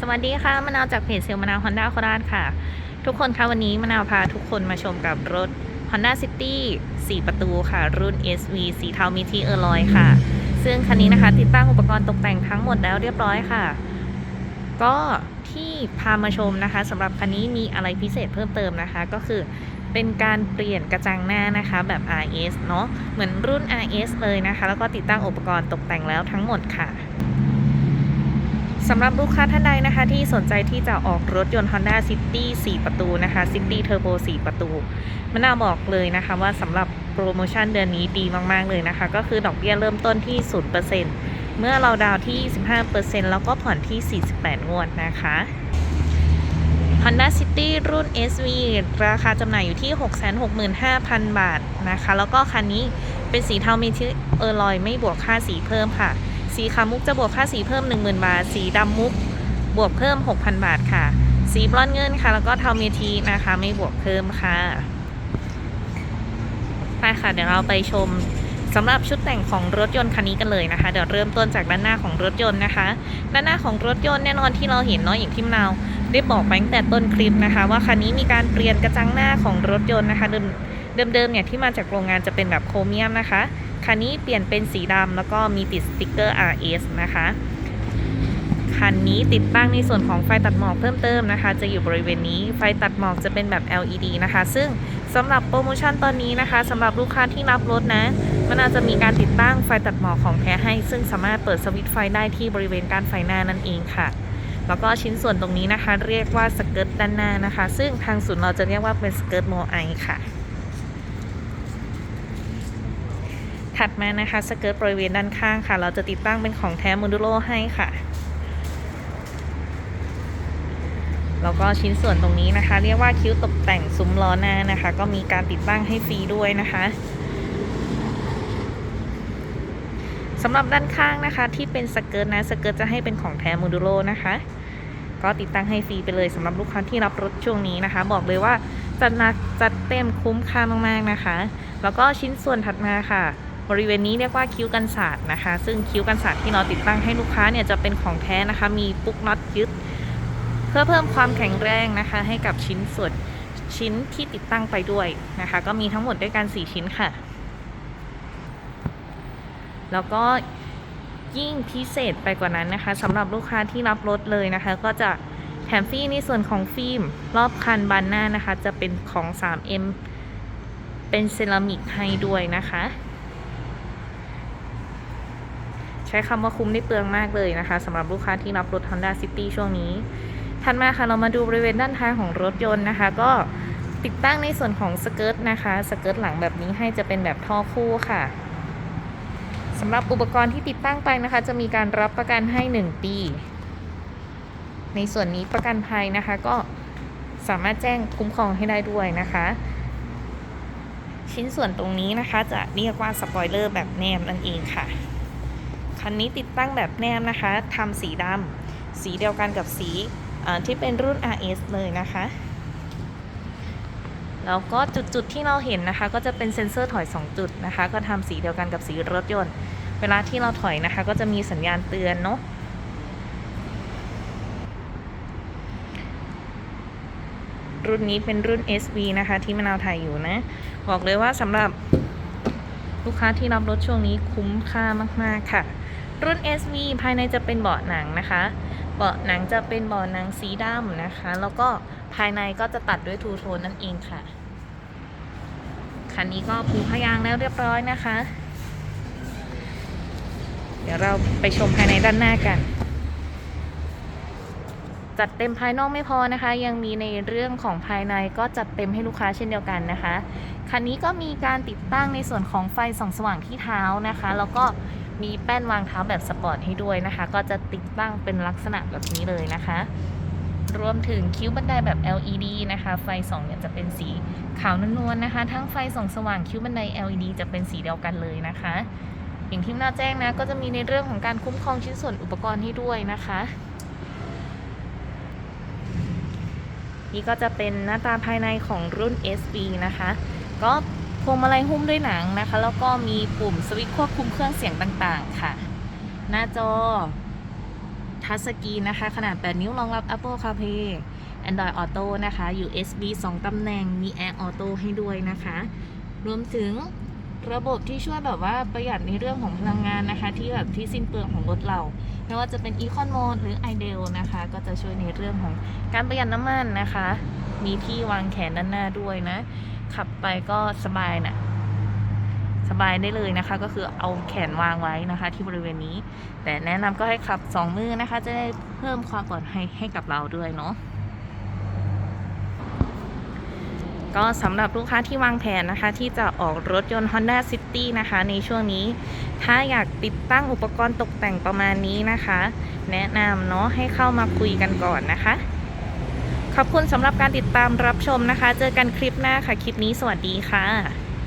สวัสดีค่ะมะนาวจากเพจเซลมะนาวฮอนด้าโคราชค่ะ ทุกคนคะวันนี้มะนาวพาทุกคนมาชมกับรถ Honda City 4 ประตูค่ะ รุ่น SV สีเทามีที่เออร์ลอยค่ะ ซึ่งคันนี้นะคะ ติดตั้งอุปกรณ์ตกแต่งทั้งหมดแล้วเรียบร้อยค่ะ ก็ที่พามาชมนะคะสำหรับคันนี้มีอะไรพิเศษเพิ่มเติมนะคะ ก็คือเป็นการเปลี่ยนกระจังหน้านะคะแบบ RS เนาะเหมือนรุ่น RS เลยนะคะ แล้วก็ติดตั้งอุปกรณ์ตกแต่งแล้วทั้งหมดค่ะ สำหรับลูกค้าท่านใดนะคะ ที่สนใจที่จะออกรถยนต์ Honda City 4 ประตูนะคะ City Turbo 4 ประตูมะนาบอกเลยนะคะว่าสำหรับโปรโมชั่นเดือนนี้ดีมาก ๆ เลยนะคะ ก็คือดอกเบี้ยเริ่มต้นที่ 0%เมื่อเราดาวน์ที่ 15%แล้วก็ผ่อนที่ 48 งวดนะคะ Honda City รุ่น SV ราคาจำหน่ายอยู่ที่ 665,000 บาทนะคะ แล้วก็คันนี้เป็นสีเทามีชื่อเออร์ลอยไม่บวกค่าสีเพิ่มค่ะ สีขาวมุกจะบวกค่าสีเพิ่ม 10,000 บาท สีดำมุกบวกเพิ่ม 6,000 บาทค่ะ สีบรอนเงินค่ะ แล้วก็เทาเมทีนะคะ ไม่บวกเพิ่มค่ะไปค่ะ เดี๋ยวเราไปชมสำหรับชุดแต่งของรถยนต์คันนี้กันเลยนะคะ เดี๋ยวเริ่มต้นจากด้านหน้าของรถยนต์นะคะ ด้านหน้าของรถยนต์แน่นอนที่เราเห็นเนาะอย่างที่มะนาได้บอกไปตั้งแต่ต้นคลิปนะคะ ว่าคันนี้มีการเปลี่ยนกระจังหน้าของรถยนต์นะคะเดิมเดิมเนี่ยที่มาจากโรงงานจะเป็นแบบโครเมียมนะคะ คันนี้เปลี่ยนเป็นสีดำแล้วก็มีติดสติกเกอร์ RS นะคะ คันนี้ติดตั้งในส่วนของไฟตัดหมอกเพิ่มเติมนะคะ จะอยู่บริเวณนี้ไฟตัดหมอกจะเป็นแบบ LED นะคะ ซึ่งสำหรับโปรโมชั่นตอนนี้นะคะสำหรับลูกค้าที่รับรถนะ มันอาจจะมีการติดตั้งไฟตัดหมอกของแท้ให้ ซึ่งสามารถเปิดสวิตช์ไฟได้ที่บริเวณการไฟหน้านั่นเองค่ะแล้วก็ชิ้นส่วนตรงนี้นะคะ เรียกว่าสเกิร์ตด้านหน้านะคะ ซึ่งทางศูนย์เราจะเรียกว่าเป็นสเกิร์ตโมไอค่ะ ถัดมานะคะสเกิร์ตบริเวณด้านข้างค่ะ เราจะติดตั้งเป็นของแท้โมดูโลให้ค่ะ แล้วก็ชิ้นส่วนตรงนี้นะคะ เรียกว่าคิ้วตกแต่งซุ้มล้อหน้านะคะ ก็มีการติดตั้งให้ฟรีด้วยนะคะสำหรับด้านข้างนะคะ ที่เป็นสเกิร์ตนะสเกิร์ตจะให้เป็นของแท้โมดูโลนะคะก็ติดตั้งให้ฟรีไปเลยสำหรับลูกค้าที่รับรถช่วงนี้นะคะ บอกเลยว่าจัดหนักจัดเต็มคุ้มค่ามากๆนะคะ แล้วก็ชิ้นส่วนถัดมาค่ะ บริเวณนี้เรียกว่าคิ้วกันศาสตร์นะคะ ซึ่งคิ้วกันศาสตร์ที่เราติดตั้งให้ลูกค้าเนี่ยจะเป็นของแท้นะคะ มีปุ๊กน็อตยึด เพื่อเพิ่มความแข็งแรงนะคะ ให้กับชิ้นส่วนชิ้นที่ติดตั้งไปด้วยนะคะ ก็มีทั้งหมดด้วยกัน 4 ชิ้นค่ะ แล้วก็ยิ่งพิเศษไปกว่านั้นนะคะสำหรับลูกค้าที่รับรถเลยนะคะ ก็จะแถมฟรีในส่วนของฟิล์มรอบคันบานหน้านะคะ จะเป็นของ 3M เป็นเซรามิกให้ด้วยนะคะ ใช้คำว่าคุ้มได้เปลืองมากเลยนะคะสำหรับลูกค้าที่รับรถ Honda City ช่วงนี้ ถัดมาค่ะเรามาดูบริเวณด้านท้ายของรถยนต์นะคะ ก็ติดตั้งในส่วนของสเกิร์ตนะคะสเกิร์ตหลังแบบนี้ให้จะเป็นแบบท่อคู่ค่ะสำหรับอุปกรณ์ที่ติดตั้งไปนะคะ จะมีการรับประกันให้ 1 ปี ในส่วนนี้ประกันภัยนะคะ ก็สามารถแจ้งคุ้มครองให้ได้ด้วยนะคะ ชิ้นส่วนตรงนี้นะคะจะเรียกว่าสปอยเลอร์แบบแนมนั่นเองค่ะ คันนี้ติดตั้งแบบแนมนะคะทำสีดำสีเดียวกันกับสีที่เป็นรุ่น RS เลยนะคะแล้วก็จุดๆที่เราเห็นนะคะ ก็จะเป็นเซ็นเซอร์ถอย 2 จุดนะคะ ก็ทำสีเดียวกันกับสีรถยนต์ เวลาที่เราถอยนะคะ ก็จะมีสัญญาณเตือนเนาะรุ่นนี้เป็นรุ่น SV นะคะ ที่มะนาวถ่ายอยู่นะ บอกเลยว่าสำหรับลูกค้าที่รับรถช่วงนี้คุ้มค่ามาก ๆ ค่ะ รุ่น SV ภายในจะเป็นเบาะหนังนะคะ เบาะหนังจะเป็นเบาะหนังสีดำนะคะ แล้วก็ภายในก็จะตัดด้วยทูโทนนั่นเองค่ะ คันนี้ก็ปูพยางแล้วเรียบร้อยนะคะ เดี๋ยวเราไปชมภายในด้านหน้ากัน จัดเต็มภายนอกไม่พอนะคะ ยังมีในเรื่องของภายในก็จัดเต็มให้ลูกค้าเช่นเดียวกันนะคะคันนี้ก็มีการติดตั้งในส่วนของไฟส่องสว่างที่เท้านะคะ แล้วก็มีแป้นวางเท้าแบบสปอร์ตให้ด้วยนะคะ ก็จะติดตั้งเป็นลักษณะแบบนี้เลยนะคะ รวมถึงคิ้วบันไดแบบ LED นะคะ ไฟส่องเนี่ยจะเป็นสีขาวนวลๆนะคะ ทั้งไฟส่องสว่างคิ้วบันได LED จะเป็นสีเดียวกันเลยนะคะ อย่างที่น่าแจ้งนะ ก็จะมีในเรื่องของการคุ้มครองชิ้นส่วนอุปกรณ์ให้ด้วยนะคะ นี่ก็จะเป็นหน้าตาภายในของรุ่น SV นะคะ ก็พวงมาลัยหุ้มด้วยหนังนะคะ แล้วก็มีปุ่มสวิตช์ควบคุมเครื่องเสียงต่างๆ ค่ะ หน้าจอทัชสกรีนนะคะ ขนาด 8 นิ้วรองรับ Apple CarPlay Android Auto นะคะ USB 2 ตำแหน่งมี Air Auto ให้ด้วยนะคะ รวมถึง ระบบที่ช่วยแบบว่าประหยัดในเรื่องของพลังงานนะคะ ที่แบบที่สิ้นเปลืองของรถเราไม่ว่าจะเป็น Econ Mode หรือ Ideal นะคะ ก็จะช่วยในเรื่องของการประหยัดน้ำมันนะคะ มีที่วางแขนด้านหน้าด้วยนะ ขับไปก็สบายนะสบายได้เลยนะคะ ก็คือเอาแขนวางไว้นะคะ ที่บริเวณนี้ แต่แนะนำก็ให้ขับสองมือนะคะ จะได้เพิ่มความปลอดภัยให้กับเราด้วยเนาะ ก็สำหรับลูกค้าที่วางแผนนะคะ ที่จะออกรถยนต์ Honda City นะคะ ในช่วงนี้ถ้าอยากติดตั้งอุปกรณ์ตกแต่งประมาณนี้นะคะ แนะนำเนาะให้เข้ามาคุยกันก่อนนะคะ ขอบคุณสำหรับการติดตามรับชมนะคะ เจอกันคลิปหน้าค่ะ คลิปนี้สวัสดีค่ะ